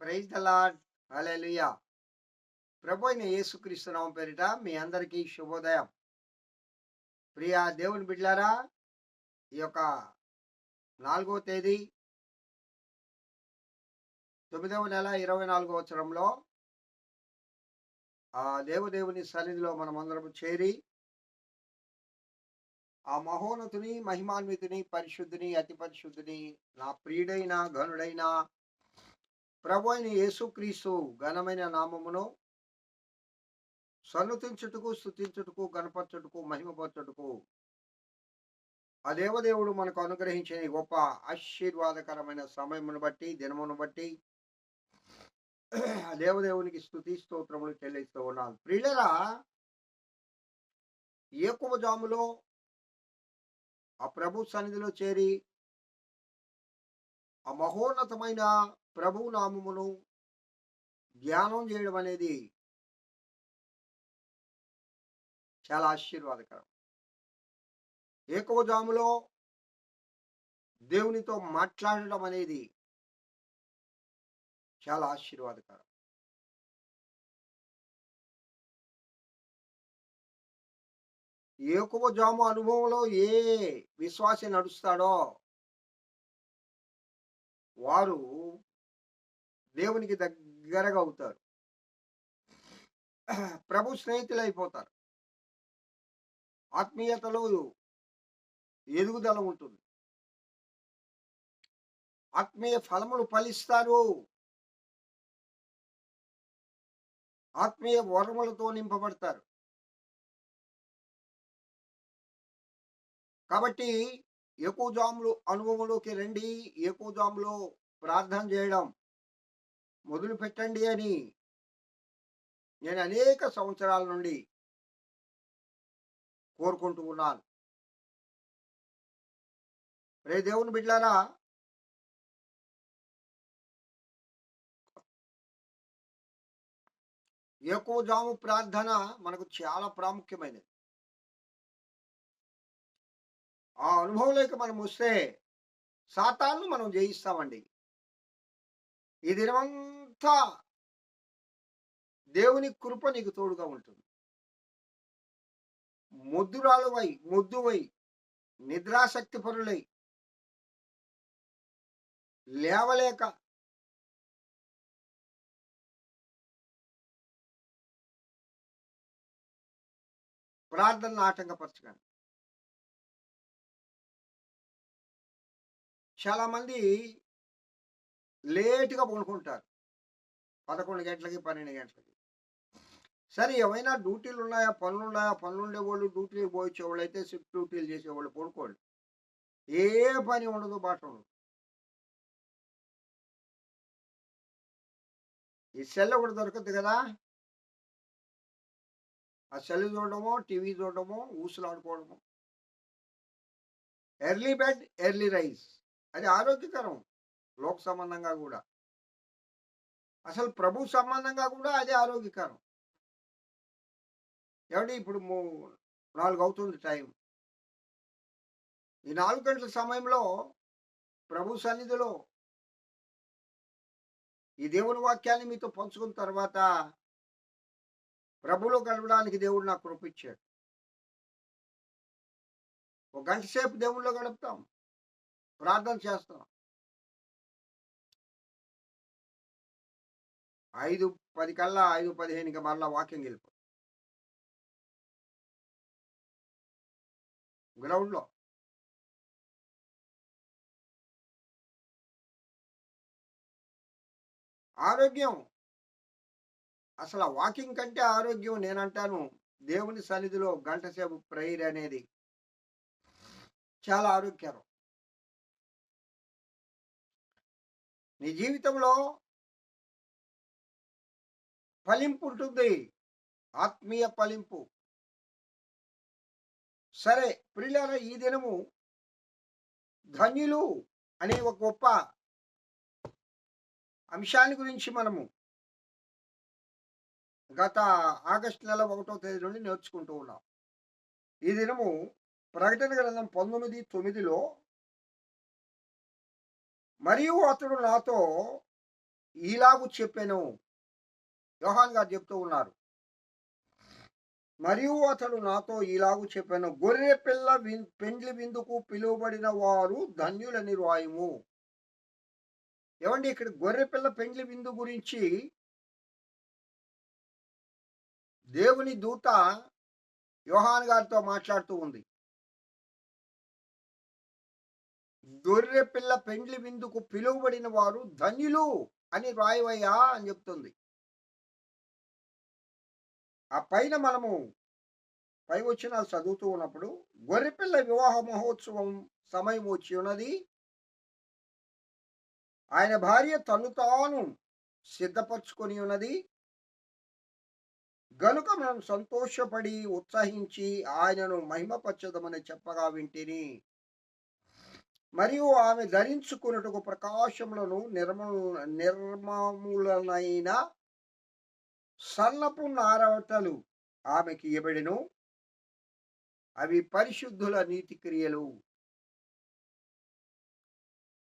Praise the lord hallelujah ప్రభు అయిన యేసుక్రీస్తు పేరిట మీ అందరికీ శుభోదయం. ప్రియా దేవుని బిడ్లారా ఈ యొక్క నాలుగో తేదీ తొమ్మిదవ నెల ఇరవై నాలుగో సంవత్సరంలో ఆ దేవదేవుని సన్నిధిలో మనమందరం చేరి ఆ మహోన్నతుని మహిమాన్వితుని పరిశుద్ధిని అతి పరిశుద్ధిని నా ప్రియుడైన ఘనుడైన ప్రభు అయిన యేసుక్రీస్తు ఘనమైన నామమును సన్నుతించుటకు స్థుతించుటకు గణపరచుటకు మహిమపరచుటకు ఆ దేవదేవుడు మనకు అనుగ్రహించిన గొప్ప ఆశీర్వాదకరమైన సమయమును బట్టి దినమును బట్టి ఆ దేవదేవునికి స్థుతి స్తోత్రములు చెల్లిస్తూ ఉన్నాను ప్రియులరా ఎక్కువ జాములో ఆ ప్రభు సన్నిధిలో చేరి ఆ మహోన్నతమైన ప్రభు నామమును ధ్యానం చేయడం అనేది చాలా ఆశీర్వాదకరం. ఏకోజాములో దేవునితో మాట్లాడడం అనేది చాలా ఆశీర్వాదకరం. ఏకువ జాము అనుభవంలో ఏ విశ్వాసి నడుస్తాడో వారు దేవునికి దగ్గరగా అవుతారు. ప్రభు స్నేహితులు అయిపోతారు ఆత్మీయతలో ఎదుగుదల ఉంటుంది. ఆత్మీయ ఫలములు ఫలిస్తారు. ఆత్మీయ వరములతో నింపబడతారు. కాబట్టి ఎక్కువ జాములు అనుభవంలోకి రండి. ఎక్కువ జాములో ప్రార్థన చేయడం మొదలు పెట్టండి అని నేను అనేక సంవత్సరాల నుండి కోరుకుంటూ ఉన్నాను. రే దేవుని బిడ్డారా ఎక్కువ జాము ప్రార్థన మనకు చాలా ప్రాముఖ్యమైనది. ఆ అనుభవంలోకి మనం వస్తే సాతాన్ని మనం జయిస్తామండి. ఈ దినమంతా దేవుని కృప నీకు తోడుగా ఉంటుంది. ముద్దురాలువై ముద్దువై నిద్రాశక్తి పరులై లేవలేక ప్రార్థన ఆటంకపరచకండి. చాలామంది లేటుగా పడుకుంటారు. పదకొండు గంటలకి పన్నెండు గంటలకి. సరే ఏమైనా డ్యూటీలు ఉన్నాయా పనులు ఉన్నాయా పనులు ఉండేవాళ్ళు డ్యూటీలు పోయించేవాళ్ళు అయితే షిఫ్ట్ డ్యూటీలు చేసేవాళ్ళు పడుకోండి. ఏ పని ఉండదు బాట ఉండదు. ఈ సెల్ ఒకటి దొరకదు కదా? ఆ సెల్ చూడడము టీవీ చూడడము ఊసులాడుకోవడము. Early bed early rise. అది ఆరోగ్యకరం. లోక సంబంధంగా కూడా. అసలు ప్రభు సంబంధంగా కూడా అదే ఆరోగ్యకరం. ఏమంటే ఇప్పుడు మూ- నాలుగు అవుతుంది టైం ఈ నాలుగు గంటల సమయంలో ప్రభు సన్నిధిలో ఈ దేవుని వాక్యాన్ని మీతో పంచుకున్న తర్వాత ప్రభులో గడపడానికి దేవుడు నాకు కృపించాడు. ఒక గంట సేపు దేవుళ్ళో గడుపుతాం. ప్రార్థన చేస్తాం. ఐదు పది కల్లా ఐదు పదిహేనుకి మరలా వాకింగ్ వెళ్ళిపో గ్రౌండ్లో. ఆరోగ్యం. అసలు వాకింగ్ కంటే ఆరోగ్యం నేనంటాను. దేవుని సన్నిధిలో గంటసేపు ప్రేయర్ అనేది చాలా ఆరోగ్యకరం. నీ జీవితంలో ఫలింపు ఉంటుంది ఆత్మీయ ఫలింపు. సరే ప్రియులార ఈ దినము ధన్యులు అనే ఒక గొప్ప అంశాన్ని గురించి మనము గత ఆగస్టు నెల ఒకటో తేదీ నుండి నేర్చుకుంటూ ఉన్నాం. ఈ దినము ప్రకటన గ్రంథం పంతొమ్మిది తొమ్మిదిలో మరియు అతడు నాతో ఇలాగూ చెప్పాను యోహాన్ గారు చెప్తూ ఉన్నారు. మరియు అతడు నాతో ఇలాగు చెప్పాను గొర్రె పిల్ల పెండ్లి విందుకు పిలువబడిన వారు ధన్యులని రాయము. ఏమండి ఇక్కడ గొర్రె పిల్ల పెండ్లి విందు గురించి? దేవుని దూత యోహాన్ గారితో మాట్లాడుతూ ఉంది. గొర్రె పిల్ల పెండ్లి విందుకు పిలువబడిన వారు ధన్యులు అని రాయవయ్యా అని చెప్తుంది. ఆ పైన మనము పై వచ్చిన చదువుతూ ఉన్నప్పుడు గొర్రెపిల్ల వివాహ మహోత్సవం సమయం వచ్చి ఉన్నది. ఆయన భార్య తను తాను సిద్ధపరచుకొని ఉన్నది. గనుక మనం సంతోషపడి ఉత్సహించి ఆయనను మహిమపరచదమని చెప్పగా వింటిని. మరియు ఆమె ధరించుకున్నట్టుకు ప్రకాశములను నిర్మ నిర్మములనైన సన్నపు నారవటలు ఆమెకి ఇవ్వబడిను అవి పరిశుద్ధుల నీతి క్రియలు.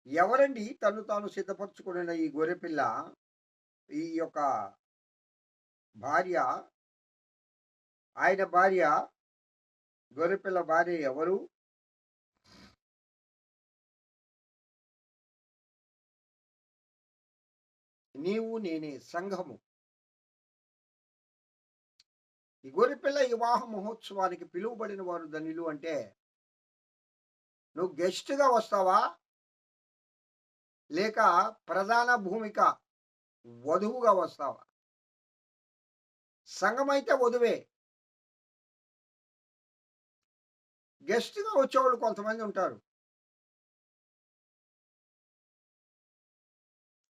ఎవరండి తను తాను సిద్ధపరచుకున్న ఈ గొర్రెపిల్ల? ఈ యొక్క భార్య? ఆయన భార్య? గొర్రెపిల్ల భార్య ఎవరు? నీవు నేనే సంఘము. ఈ గొర్రెపిల్ల వివాహ మహోత్సవానికి పిలువబడిన వారు ధనిలు అంటే నువ్వు గెస్ట్గా వస్తావా? లేక ప్రధాన భూమిక వధువుగా వస్తావా? సంఘమైతే వధువే. గెస్ట్గా వచ్చేవాళ్ళు కొంతమంది ఉంటారు.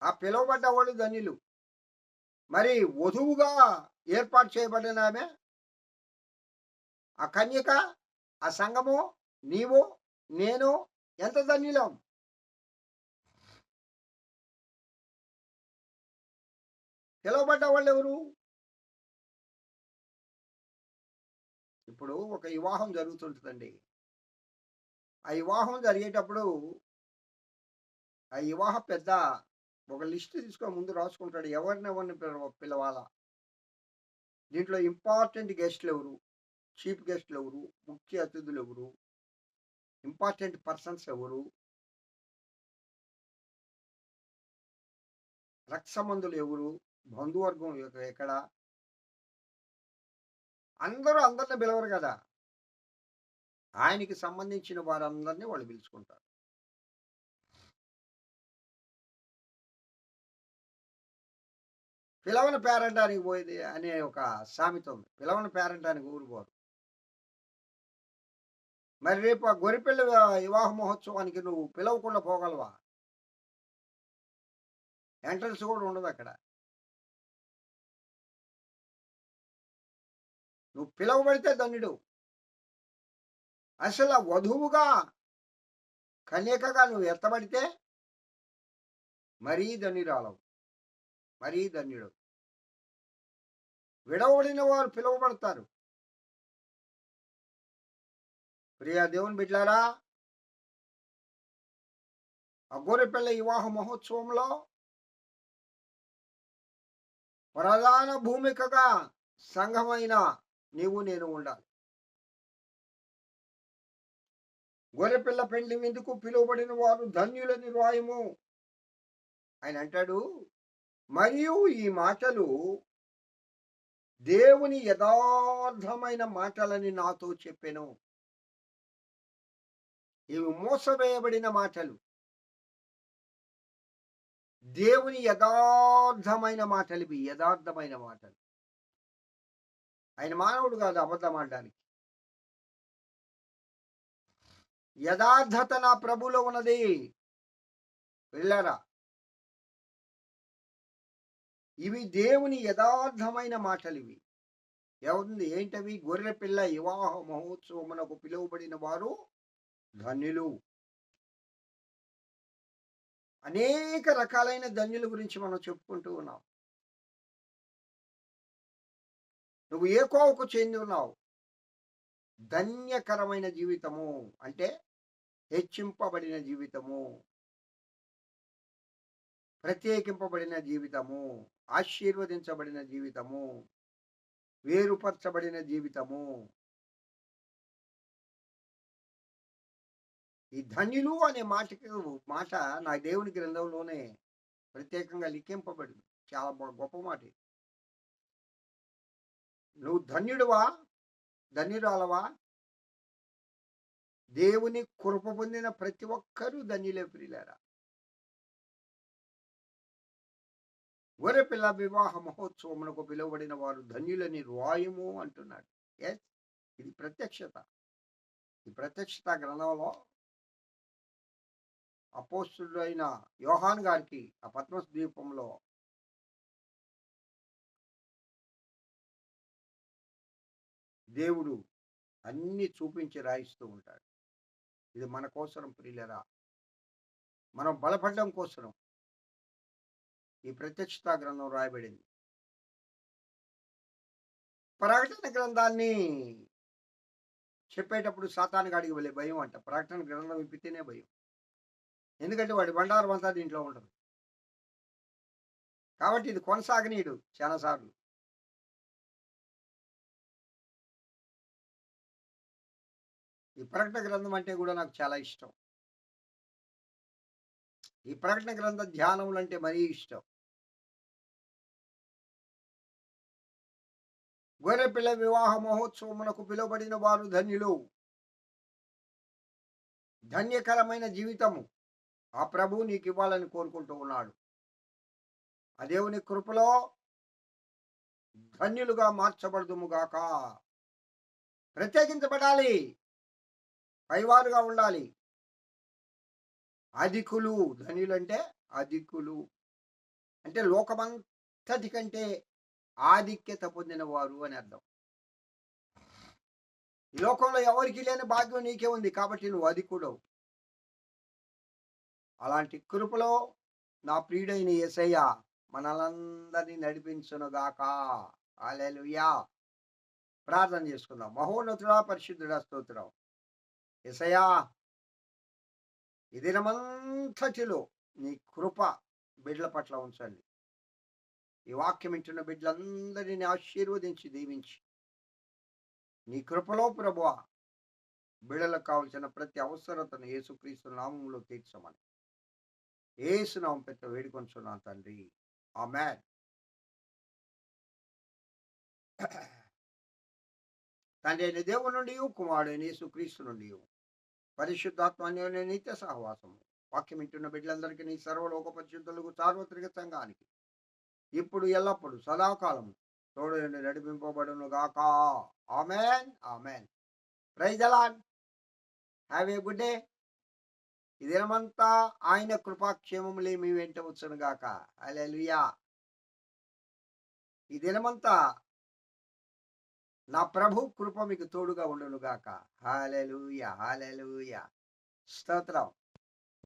ఆ పిలువబడ్డ వాళ్ళు ధనిలు. మరి వధువుగా ఏర్పాటు చేయబడిన ఆమె ఆ కన్యక ఆ సంఘము నీవు నేను ఎంత ధన్యులం? పిలువబడ్డ వాళ్ళు ఎవరు? ఇప్పుడు ఒక వివాహం జరుగుతుంటుందండి. ఆ వివాహం జరిగేటప్పుడు ఆ వివాహ పెద్ద ఒక లిస్ట్ తీసుకొని ముందు రాసుకుంటాడు. ఎవరిని ఎవరిని పిలవాలా? దీంట్లో ఇంపార్టెంట్ గెస్ట్లు ఎవరు? చీఫ్ గెస్ట్లు ఎవరు ముఖ్య అతిథులు ఎవరు ఇంపార్టెంట్ పర్సన్స్ ఎవరు? రక్షమందులు ఎవరు? బంధువర్గం ఎక్కడ? అందరూ అందరిని పిలవరు కదా. ఆయనకి సంబంధించిన వారందరినీ వాళ్ళు పిలుచుకుంటారు. పిలవని పేరంటానికి పోయేది అనే ఒక సామెత ఉంది. పిలవని పేరంటానికి ఊరుపోరు మరి రేపు ఆ గొరిపిల్ల వివాహ మహోత్సవానికి నువ్వు పిలవకుండా పోగలవా? ఎంట్రన్స్ కూడా ఉండదు అక్కడ. నువ్వు పిలవబడితే ధన్యుడు. అసలు వధువుగా కన్యకగా నువ్వు ఎత్తబడితే మరీ ధన్యురాలవు. మరీ ధన్యుడు. విడవడిన వారు పిలువబడతారు. ప్రియ దేవుని బిడ్లారా అగోరిపల్ల వివాహ మహోత్సవంలో ప్రధాన భూమికగా సంఘమైన నీవు నేను ఉండాలి. గొర్రెపిల్ల పెండ్లి విందుకు పిలువబడిన వారు ధన్యులని రాయము ఆయన అంటాడు మరియు ఈ మాటలు దేవుని యథార్థమైన మాటలని నాతో చెప్పాను. ఇవి మోసవేయబడిన మాటలు. దేవుని యథార్థమైన మాటలు ఇవి యథార్థమైన మాటలు. ఆయన మానవుడు కాదు అబద్ధం ఆడడానికి. యథార్థత నా ప్రభులో ఉన్నది. వెళ్ళారా? ఇవి దేవుని యథార్థమైన మాటలు ఇవి. ఏముంది ఏంటవి? గొర్రె పిల్ల వివాహ మహోత్సవమునకు పిలువబడిన వారు ధన్యులు. అనేక రకాలైన ధన్యుల గురించి మనం చెప్పుకుంటూ ఉన్నాం. నువ్వు ఏ కోవకు చెంది ఉన్నావు? ధన్యకరమైన జీవితము అంటే హెచ్చింపబడిన జీవితము. ప్రత్యేకింపబడిన జీవితము. ఆశీర్వదించబడిన జీవితము. వేరుపరచబడిన జీవితము. ఈ ధన్యులు అనే మాటకి మాట నా దేవుని గ్రంథంలోనే ప్రత్యేకంగా లిఖింపబడింది. చాలా గొప్ప మాట నువ్వు ధన్యుడువా? ధన్యురాలవా? దేవుని కృప పొందిన ప్రతి ఒక్కరూ ధన్యులే ప్రియులారా. గొర్రెపిల్ల వివాహ మహోత్సవమునకు పిలువబడిన వారు ధన్యులని రాయము అంటున్నాడు. ఎస్ ఇది ప్రత్యక్షత. ఈ ప్రత్యక్షత గ్రంథంలో అపోస్తుడు అయిన యోహాన్ గారికి ఆ పద్మస్ ద్వీపంలో దేవుడు అన్ని చూపించి రాయిస్తూ ఉంటాడు. ఇది మన కోసరం ప్రియులరా. మనం బలపడడం కోసరం. ఈ ప్రత్యక్షత గ్రంథం రాయబడింది. ప్రకటన గ్రంథాన్ని చెప్పేటప్పుడు సాతానికి అడిగి వెళ్ళే భయం అంట. ప్రకటన గ్రంథం విప్పితేనే భయం. ఎందుకంటే వాడి బండారం అంతా దీంట్లో ఉంటుంది. కాబట్టి ఇది కొనసాగనీయుడు చాలాసార్లు ఈ ప్రకటన గ్రంథం అంటే కూడా నాకు చాలా ఇష్టం. ఈ ప్రకటన గ్రంథ ధ్యానములు అంటే మరీ ఇష్టం. గొర్రెపిల్ల వివాహ మహోత్సవమునకు పిలువబడిన వారు ధన్యులు. ధన్యకరమైన జీవితము. ఆ ప్రభు నీకు ఇవ్వాలని కోరుకుంటూ ఉన్నాడు. ఆ దేవుని కృపలో ధన్యులుగా మార్చబడదుముగాక ప్రత్యేకించబడాలి. పైవారుగా ఉండాలి. అధికులు ధనులు అంటే అధికులు. అంటే లోకమంతటి కంటే ఆధిక్యత పొందిన వారు అని అర్థం. ఈ లోకంలో ఎవరికి లేని భాగ్యం నీకే ఉంది కాబట్టి నువ్వు అధికుడవు. అలాంటి కృపలో నా ప్రియుడైన యేసయ్య మనలందరినీ నడిపించునుగాక. అలెలుయా ప్రార్థన చేసుకుందాం. మహోన్నతుడా పరిశుద్ధుడా స్తోత్రం. ఎసయా ఈ దినమంతటిలో నీ కృప బిడ్డల పట్ల ఉంచండి. ఈ వాక్యం వింటున్న బిడ్డలందరినీ ఆశీర్వదించి దీవించి. నీ కృపలో ప్రభువ బిడ్డలకు కావలసిన ప్రతి అవసరతను యేసుక్రీస్తు నామంలో తీర్చమని. ఏసునాం పెద్ద వేడుకొంచున్నాను తండ్రి. ఆ మ్యాన్ తండ్రి అయిన దేవుని నుండి కుమారుడైన యేసుక్రీస్తు నుండి పరిశుద్ధాత్మ నిత్య సహవాసము. వాక్యం వింటున్న బిడ్డలందరికీ నీ సర్వలోక పరిశుద్ధులకు సార్వత్రిక సంఘానికి. ఇప్పుడు ఎల్లప్పుడు సదాకాలం తోడు నడిపింపబడును గాక ఆమెన్. ఆమెన్. ప్రైజ్ అలాన్ హ్యావ్ ఏ గుడ్ డే. ఈ దినమంతా ఆయన కృపాక్షేమములే మీ వెంట వచ్చును గాక అలెలుయా ఈ దినమంతా నా ప్రభు కృప మీకు తోడుగా ఉండును గాక హాలెలూయ స్తోత్రం.